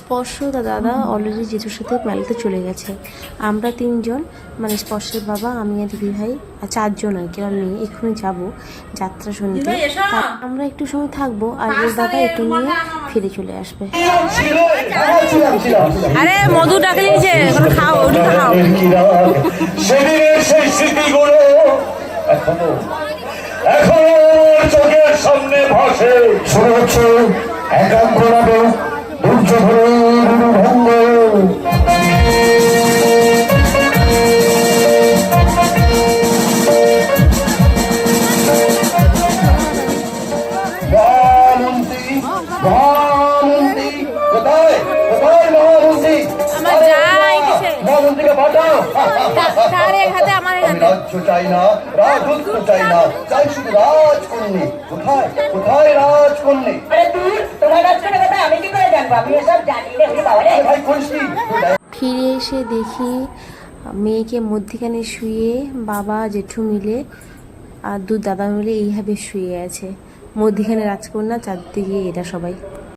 স্পর্শ দা দাদা অলরেডি জেঠুর সাথে মেলাতে চলে গেছে। আমরা তিনজন মানে স্পর্শের বাবা আমি আর দিদি ভাই আর চারজন আর কি আর মেয়ে এক্ষুনি যাব যাত্রা শুনতে। তা আমরা একটু সময় থাকব আর ওর দাদা একটু নিয়ে ফিরে চলে আসবে। আরে মধু ডাকে দিয়েছে খাও ওটি খাও। সেদিনের সেই স্মৃতিগুলো এখনও এখনও চোখের সামনে ভাসে। শুরু হচ্ছে একাগ্র মহামন্ত্রী কোথায়? কোথায় মহামন্ত্রী? আমার যাই কিসে? মহামন্ত্রীকে পাঠাও। তার এক হাতে আমার হাতে। রাজ্য চাই না রাজত্ব চাই না চাই শুধু রাজকন্যা। কোথায়? কোথায় রাজকন্যা? আরে দূর তোমার কাজ কথা আমি কি করে জানব? আমি এসব জানি রে বাবা রে ভাই করিস ফিরে এসে দেখি মেয়েকে মধ্যিখানে শুয়ে বাবা জেঠু মিলে আর দু দাদা মিলে এইভাবে শুয়ে আছে। মধ্যিখানে রাজকন্যা চারদিকে এরা সবাই।